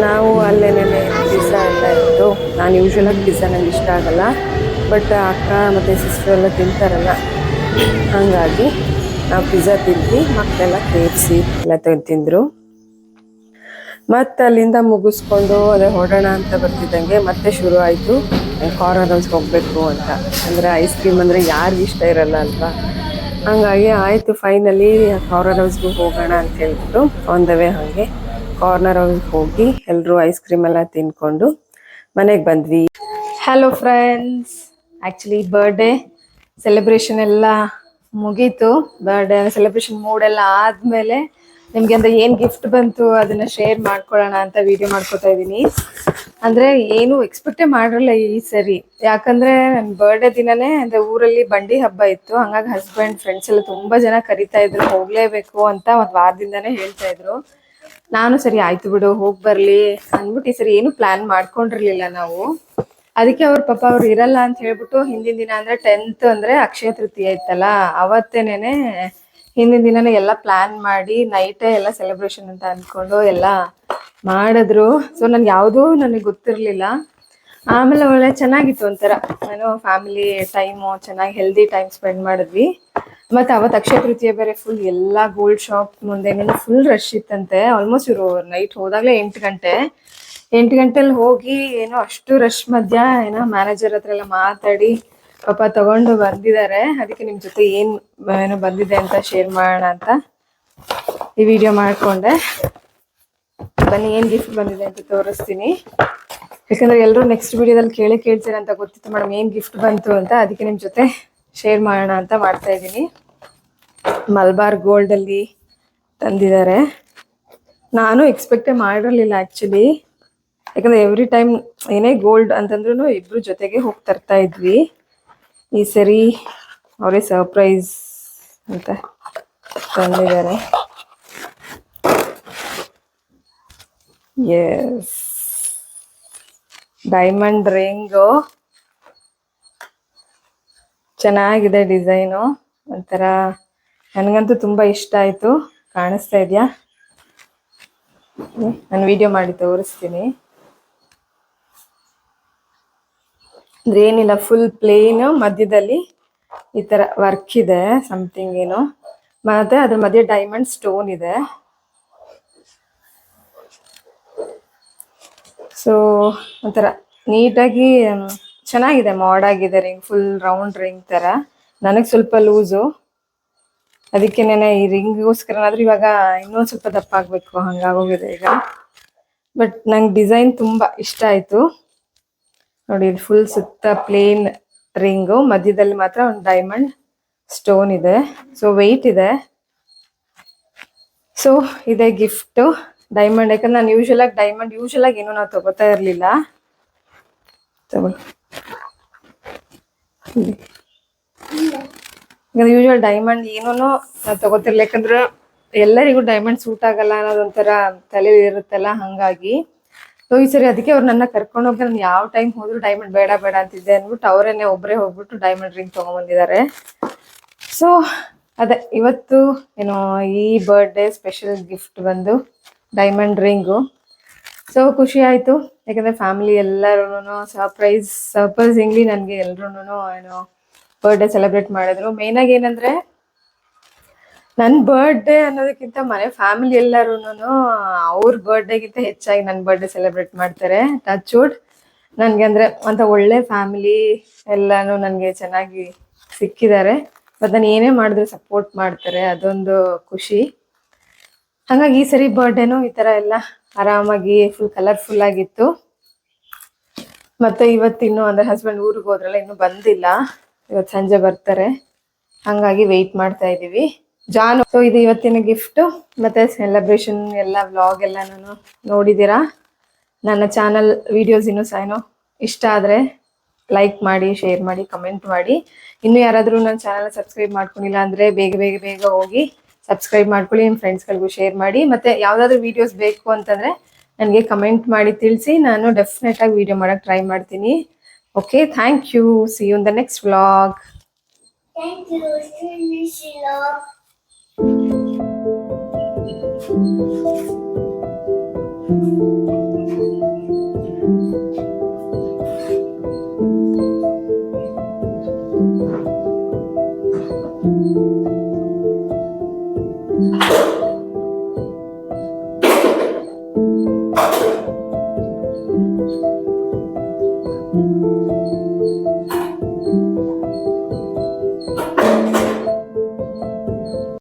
ನಾವು ಅಲ್ಲೇನೇ ಪಿಜ್ಜಾ ಎಲ್ಲ ಇತ್ತು. ನಾನು ಯೂಶ್ವಲಾಗಿ ಪಿಜ್ಜಾ ನನಗೆ ಇಷ್ಟ ಆಗಲ್ಲ. ಬಟ್ ಅಕ್ಕ ಮತ್ತು ಸಿಸ್ಟರ್ ಎಲ್ಲ ತಿಂತಾರಲ್ಲ. ಹಾಗಾಗಿ ನಾವು ಪಿಜ್ಜಾ ತಿಂದ್ವಿ. ಮಕ್ಕಳೆಲ್ಲ ಕೆ ಎಫ್ ಸಿ ಎಲ್ಲ ತಿಂದರು. ಮತ್ತೆ ಅಲ್ಲಿಂದ ಮುಗಿಸ್ಕೊಂಡು ಅದೇ ಹೊರಡೋಣ ಅಂತ ಬರ್ತಿದ್ದಂಗೆ ಮತ್ತೆ ಶುರು ಆಯಿತು. ಕಾರ್ನರ್ ಹೌಸ್ಗೆ ಹೋಗಬೇಕು ಅಂತ. ಅಂದರೆ ಐಸ್ ಕ್ರೀಮ್ ಅಂದರೆ ಯಾರಿಗೂ ಇಷ್ಟ ಇರಲ್ಲ ಅಲ್ವಾ? ಹಂಗಾಗಿ ಆಯಿತು ಫೈನಲಿ ಕಾರ್ನರ್ ಹೌಸ್ಗೆ ಹೋಗೋಣ ಅಂತ ಹೇಳ್ಬಿಟ್ಟು ಆನ್ ದ ವೇ ಹಾಗೆ ಕಾರ್ನರ್ ಹೌಸ್ಗೆ ಹೋಗಿ ಎಲ್ಲರೂ ಐಸ್ ಕ್ರೀಮ್ ಎಲ್ಲ ತಿನ್ಕೊಂಡು ಮನೆಗೆ ಬಂದ್ವಿ. Hello friends actually birthday celebration ಎಲ್ಲ ಮುಗೀತು. ಬರ್ಡೇ ಸೆಲೆಬ್ರೇಷನ್ ಮೂಡ್ ಎಲ್ಲ ಆದಮೇಲೆ ನಿಮ್ಗೆ ಅಂದ್ರೆ ಏನ್ ಗಿಫ್ಟ್ ಬಂತು ಅದನ್ನ ಶೇರ್ ಮಾಡ್ಕೊಳ್ಳೋಣ ಅಂತ ವಿಡಿಯೋ ಮಾಡ್ಕೊತಾ ಇದೀನಿ ಅಂದ್ರೆ ಏನು ಎಕ್ಸ್ಪೆಕ್ಟೇ ಮಾಡಿರಲ್ಲ ಈ ಸರಿ. ಯಾಕಂದ್ರೆ ನನ್ನ ಬರ್ಡೇ ದಿನನೇ ಅಂದ್ರೆ ಊರಲ್ಲಿ ಬಂಡಿ ಹಬ್ಬ ಇತ್ತು. ಹಂಗಾಗಿ ಹಸ್ಬೆಂಡ್ ಫ್ರೆಂಡ್ಸ್ ಎಲ್ಲ ತುಂಬಾ ಜನ ಕರಿತಾ ಇದ್ರು. ಹೋಗ್ಲೇಬೇಕು ಅಂತ ಒಂದ್ ವಾರದಿಂದಾನೇ ಹೇಳ್ತಾ ಇದ್ರು. ನಾನು ಸರಿ ಆಯ್ತು ಬಿಡು, ಹೋಗ್ ಬರ್ಲಿ ಅಂದ್ಬಿಟ್ಟು ಸರಿ ಏನು ಪ್ಲಾನ್ ಮಾಡ್ಕೊಂಡಿರ್ಲಿಲ್ಲ ನಾವು. ಅದಕ್ಕೆ ಅವ್ರ ಪಾಪ ಅವ್ರು ಇರಲ್ಲ ಅಂತ ಹೇಳ್ಬಿಟ್ಟು ಹಿಂದಿನ ದಿನ ಅಂದ್ರೆ ಟೆಂತ್ ಅಂದ್ರೆ ಅಕ್ಷಯ ತೃತೀಯ ಇತ್ತಲ್ಲ ಅವತ್ತೇನೆ ಹಿಂದಿನ ದಿನನೇ ಎಲ್ಲ ಪ್ಲಾನ್ ಮಾಡಿ ನೈಟೇ ಎಲ್ಲ ಸೆಲೆಬ್ರೇಷನ್ ಅಂತ ಅನ್ಕೊಂಡು ಎಲ್ಲ ಮಾಡಿದ್ರು. ಸೊ ನನ್ಗೆ ಯಾವುದೂ ನನಗೆ ಗೊತ್ತಿರಲಿಲ್ಲ. ಆಮೇಲೆ ಒಳ್ಳೆ ಚೆನ್ನಾಗಿತ್ತು ಒಂಥರ. ನಾನು ಫ್ಯಾಮಿಲಿ ಟೈಮು ಚೆನ್ನಾಗಿ ಹೆಲ್ದಿ ಟೈಮ್ ಸ್ಪೆಂಡ್ ಮಾಡಿದ್ವಿ. ಮತ್ತೆ ಅವತ್ತು ಅಕ್ಷಯ ತೃತೀಯ ಬೇರೆ ಫುಲ್ ಎಲ್ಲ ಗೋಲ್ಡ್ ಶಾಪ್ ಮುಂದೆ ಫುಲ್ ರಶ್ ಇತ್ತಂತೆ. ಆಲ್ಮೋಸ್ಟ್ ಇವರು ನೈಟ್ ಹೋದಾಗಲೇ ಎಂಟು ಗಂಟೆ. ಎಂಟು ಗಂಟೆಲಿ ಹೋಗಿ ಏನೋ ಅಷ್ಟು ರಶ್ ಮಧ್ಯ ಏನೋ ಮ್ಯಾನೇಜರ್ ಹತ್ರ ಎಲ್ಲ ಮಾತಾಡಿ ಪಾಪ ತಗೊಂಡು ಬಂದಿದ್ದಾರೆ. ಅದಕ್ಕೆ ನಿಮ್ ಜೊತೆ ಏನ್ ಏನೋ ಬಂದಿದೆ ಅಂತ ಶೇರ್ ಮಾಡೋಣ ಅಂತ ಈ ವಿಡಿಯೋ ಮಾಡ್ಕೊಂಡೆ. ಬನ್ನಿ, ಏನ್ ಗಿಫ್ಟ್ ಬಂದಿದೆ ಅಂತ ತೋರಿಸ್ತೀನಿ. ಯಾಕಂದ್ರೆ ಎಲ್ಲರೂ ನೆಕ್ಸ್ಟ್ ವಿಡಿಯೋದಲ್ಲಿ ಕೇಳಿ ಕೇಳ್ತೀರ ಅಂತ ಗೊತ್ತಿತ್ತು ಮೇಡಮ್ ಏನ್ ಗಿಫ್ಟ್ ಬಂತು ಅಂತ. ಅದಕ್ಕೆ ನಿಮ್ ಜೊತೆ ಶೇರ್ ಮಾಡೋಣ ಅಂತ ಮಾಡ್ತಾ ಇದ್ದೀನಿ. ಮಲ್ಬಾರ್ ಗೋಲ್ಡ್ ಅಲ್ಲಿ ತಂದಿದ್ದಾರೆ. ನಾನು ಎಕ್ಸ್ಪೆಕ್ಟೇ ಮಾಡಿರಲಿಲ್ಲ ಆಕ್ಚುಲಿ ಯಾಕಂದ್ರೆ ಎವ್ರಿ ಟೈಮ್ ಏನೇ ಗೋಲ್ಡ್ ಅಂತಂದ್ರೂ ಇಬ್ರು ಜೊತೆಗೆ ಹೋಗಿ ತರ್ತಾ ಇದ್ವಿ. ಈ ಸರಿ ಅವರೇ ಸರ್ಪ್ರೈಸ್ ಅಂತ ತಂದಿದ್ದಾರೆ. ಎಸ್ ಡೈಮಂಡ್ ರಿಂಗು ಚೆನ್ನಾಗಿದೆ ಡಿಸೈನು. ಒಂಥರ ನನಗಂತೂ ತುಂಬಾ ಇಷ್ಟ ಆಯ್ತು. ಕಾಣಿಸ್ತಾ ಇದೆಯಾ? ನಾನು ವಿಡಿಯೋ ಮಾಡಿ ತೋರಿಸ್ತೀನಿ. ಅಂದ್ರೆ ಏನಿಲ್ಲ ಫುಲ್ ಪ್ಲೇನ್ ಮಧ್ಯದಲ್ಲಿ ಈ ತರ ವರ್ಕ್ ಇದೆ ಸಮಥಿಂಗ್ ಏನು. ಮತ್ತೆ ಅದ್ರ ಮಧ್ಯೆ ಡೈಮಂಡ್ ಸ್ಟೋನ್ ಇದೆ. ಸೊ ಒಂಥರ ನೀಟಾಗಿ ಚೆನ್ನಾಗಿದೆ ಮಾಡ್ ಆಗಿದೆ ರಿಂಗ್ ಫುಲ್ ರೌಂಡ್ ರಿಂಗ್ ತರ. ನನಗೆ ಸ್ವಲ್ಪ ಲೂಸು ಅದಕ್ಕೆ ನೆನೆ ಈ ರಿಂಗ್ಗೋಸ್ಕರನಾದ್ರೂ ಇವಾಗ ಇನ್ನೊಂದು ಸ್ವಲ್ಪ ದಪ್ಪ ಆಗ್ಬೇಕು ಹಂಗಾಗೋಗಿದೆ ಈಗ. ಬಟ್ ನಂಗೆ ಡಿಸೈನ್ ತುಂಬಾ ಇಷ್ಟ ಆಯ್ತು. ನೋಡಿ, ಇದು ಫುಲ್ ಸುತ್ತ ಪ್ಲೇನ್ ರಿಂಗು ಮಧ್ಯದಲ್ಲಿ ಮಾತ್ರ ಒಂದು ಡೈಮಂಡ್ ಸ್ಟೋನ್ ಇದೆ. ಸೊ ವೆಯ್ಟ್ ಇದೆ. ಸೊ ಇದೆ ಗಿಫ್ಟ್ ಡೈಮಂಡ್ ಯಾಕಂದ್ರೆ ನಾನು ಯೂಶಲ್ ಆಗಿ ಡೈಮಂಡ್ ಯೂಶಲ್ ಆಗಿ ಏನು ನಾವು ತಗೋತಾ ಇರ್ಲಿಲ್ಲ. ಯೂಶಲ್ ಯೂಶುವಲ್ ಡೈಮಂಡ್ ಏನೂ ನಾವು ತಗೋತಿರ್ಲಿಲ್ಲ. ಯಾಕಂದ್ರೆ ಎಲ್ಲರಿಗೂ ಡೈಮಂಡ್ ಸೂಟ್ ಆಗಲ್ಲ ಅನ್ನೋದೊಂಥರ ತಲೆ ಇರುತ್ತಲ್ಲ, ಹಂಗಾಗಿ. ಸೊ ಈ ಸರಿ ಅದಕ್ಕೆ ಅವ್ರು ನನ್ನ ಕರ್ಕೊಂಡು ಹೋಗಿ ನಾನು ಯಾವ ಟೈಮ್ ಹೋದ್ರು ಡೈಮಂಡ್ ಬೇಡ ಬೇಡ ಅಂತಿದ್ದೆ ಅಂದ್ಬಿಟ್ಟು ಅವರೇನೆ ಒಬ್ಬರೇ ಹೋಗ್ಬಿಟ್ಟು ಡೈಮಂಡ್ ರಿಂಗ್ ತೊಗೊಂಬಂದಿದ್ದಾರೆ. ಸೊ ಅದೇ, ಇವತ್ತು ಏನು ಈ ಬರ್ಡೇ ಸ್ಪೆಷಲ್ ಗಿಫ್ಟ್ ಬಂದು ಡೈಮಂಡ್ ರಿಂಗು ಸೊ ಖುಷಿ ಆಯಿತು. ಯಾಕಂದರೆ ಫ್ಯಾಮಿಲಿ ಎಲ್ಲರೂ ಸರ್ಪ್ರೈಸ್ ಸರ್ಪ್ರೈಸಿಂಗ್ಲಿ ನನಗೆ ಎಲ್ರೂ ಏನು ಬರ್ಡೇ ಸೆಲೆಬ್ರೇಟ್ ಮಾಡಿದ್ರು. ಮೇಯ್ನಾಗಿ ಏನಂದ್ರೆ ನನ್ನ ಬರ್ಡೇ ಅನ್ನೋದಕ್ಕಿಂತ ಮನೆ ಫ್ಯಾಮಿಲಿ ಎಲ್ಲರೂನು ಅವ್ರ ಬರ್ಡೇಗಿಂತ ಹೆಚ್ಚಾಗಿ ನನ್ನ ಬರ್ಡೇ ಸೆಲೆಬ್ರೇಟ್ ಮಾಡ್ತಾರೆ. ಟಚ್ ವುಡ್ ನನಗೆ ಅಂದ್ರೆ ಅಂತ ಒಳ್ಳೆ ಫ್ಯಾಮಿಲಿ ಎಲ್ಲಾನು ನನಗೆ ಚೆನ್ನಾಗಿ ಸಿಕ್ಕಿದ್ದಾರೆ. ಮತ್ತೆ ನಾನು ಏನೇ ಮಾಡಿದ್ರು ಸಪೋರ್ಟ್ ಮಾಡ್ತಾರೆ. ಅದೊಂದು ಖುಷಿ. ಹಾಗಾಗಿ ಈ ಸರಿ ಬರ್ಡೇನು ಈ ತರ ಎಲ್ಲ ಆರಾಮಾಗಿ ಫುಲ್ ಕಲರ್ಫುಲ್ ಆಗಿತ್ತು. ಮತ್ತೆ ಇವತ್ತಿನ್ನು ಅಂದ್ರೆ ಹಸ್ಬೆಂಡ್ ಊರಿಗೆ ಹೋದ್ರಲ್ಲ ಇನ್ನು ಬಂದಿಲ್ಲ. ಇವತ್ತು ಸಂಜೆ ಬರ್ತಾರೆ. ಹಂಗಾಗಿ ವೆಯ್ಟ್ ಮಾಡ್ತಾ ಇದೀವಿ. ಜಾನ್ ಸೊ ಇದು ಇವತ್ತಿನ ಗಿಫ್ಟ್ ಮತ್ತೆ ಸೆಲೆಬ್ರೇಷನ್ ಎಲ್ಲ ವ್ಲಾಗ್ ಎಲ್ಲ ನಾನು ನೋಡಿದ್ದೀರಾ? ನನ್ನ ಚಾನಲ್ ವಿಡಿಯೋಸ್ ಇನ್ನೂ ಸಹ ಇಷ್ಟ ಆದರೆ ಲೈಕ್ ಮಾಡಿ ಶೇರ್ ಮಾಡಿ ಕಮೆಂಟ್ ಮಾಡಿ. ಇನ್ನು ಯಾರಾದರೂ ನನ್ನ ಚಾನಲ್ ಸಬ್ಸ್ಕ್ರೈಬ್ ಮಾಡ್ಕೊಂಡಿಲ್ಲ ಅಂದರೆ ಬೇಗ ಬೇಗ ಬೇಗ ಹೋಗಿ ಸಬ್ಸ್ಕ್ರೈಬ್ ಮಾಡ್ಕೊಳ್ಳಿ ನಿಮ್ಮ ಫ್ರೆಂಡ್ಸ್ಗಳಿಗೂ ಶೇರ್ ಮಾಡಿ. ಮತ್ತೆ ಯಾವುದಾದ್ರೂ ವಿಡಿಯೋಸ್ ಬೇಕು ಅಂತಂದರೆ ನನಗೆ ಕಮೆಂಟ್ ಮಾಡಿ ತಿಳಿಸಿ. ನಾನು ಡೆಫಿನೆಟ್ ಆಗಿ ವಿಡಿಯೋ ಮಾಡೋಕ್ಕೆ ಟ್ರೈ ಮಾಡ್ತೀನಿ. Okay thank you see you in the next vlog thank you